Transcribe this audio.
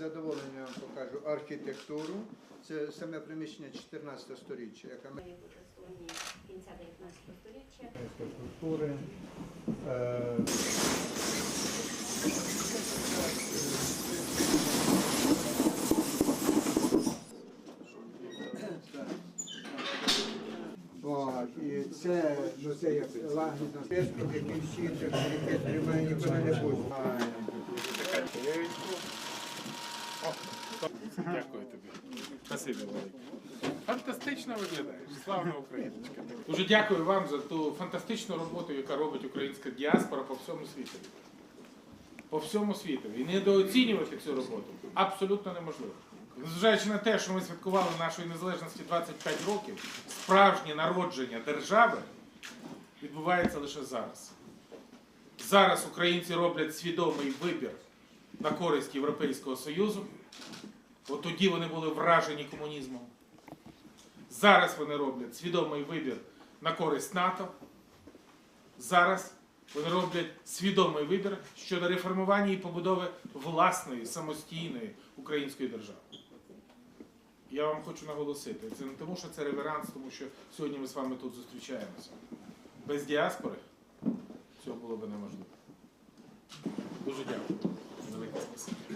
задоволенням покажу архітектуру. Це саме приміщення 14 сторіччя, яке ми кінця 19 століття. культури. Е, і це як лагідно який всі тримає ніколи не буде. Дякую тобі. Спасибі велике. Фантастично виглядаєш. Славна україночка. Дуже дякую вам за ту фантастичну роботу, яка робить українська діаспора по всьому світу. По всьому світу. І недооцінювати цю роботу абсолютно неможливо. Незважаючи на те, що ми святкували нашої незалежності 25 років, справжнє народження держави відбувається лише зараз. Зараз українці роблять свідомий вибір на користь Європейського Союзу. От тоді вони були вражені комунізмом. Зараз вони роблять свідомий вибір на користь НАТО. Зараз вони роблять свідомий вибір щодо реформування і побудови власної самостійної української держави. Я вам хочу наголосити, це не тому, що це реверанс, тому що сьогодні ми з вами тут зустрічаємося. Без діаспори